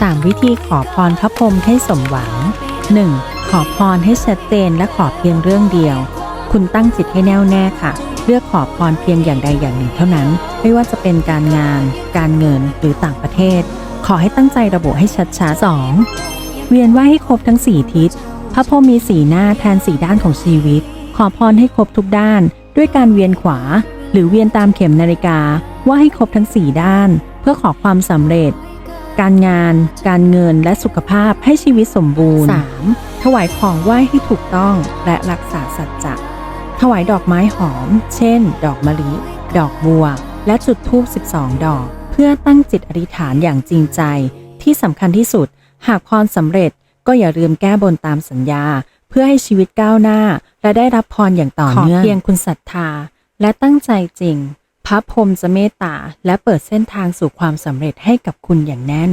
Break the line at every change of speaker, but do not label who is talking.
3 วิธีขอพรพระพรหมให้สมหวัง 1. ขอพรให้ชัดเจนและขอเพียงเรื่องเดียว คุณตั้งจิตให้แน่วแน่ค่ะ เลือกขอพรเพียงอย่างใดอย่างหนึ่งเท่านั้น ไม่ว่าจะเป็นการงาน การเงินหรือต่างประเทศ ขอให้ตั้งใจระบุให้ชัดๆ 2. เวียนไหว่าให้ครบทั้ง 4 ทิศ พระพรหมมีสีหน้าแทนสีด้านของชีวิต ขอพรให้ครบทุกด้าน ด้วยการเวียนขวา หรือเวียนตามเข็มนาฬิกาว่าให้ครบทั้ง 4 ด้าน เพื่อขอความสำเร็จ การงาน การเงินและสุขภาพให้ชีวิตสมบูรณ์ 3. ถวายของไหว้ให้ถูกต้องและรักษาสัจจะ ถวายดอกไม้หอม เช่น ดอกมะลิ ดอกบัว และจุดธูป 12 ดอก เพื่อตั้งจิตอธิษฐานอย่างจริงใจ ที่สำคัญที่สุด หากพรสำเร็จก็อย่าลืมแก้บนตามสัญญา เพื่อให้ชีวิตก้าวหน้า และได้รับพรอย่างต่อเนื่องขอเพียงคุณศรัทธา และตั้งใจจริง พระพรหมจะเมตตาและเปิดเส้นทางสู่ความสำเร็จให้กับคุณอย่างแน่นอน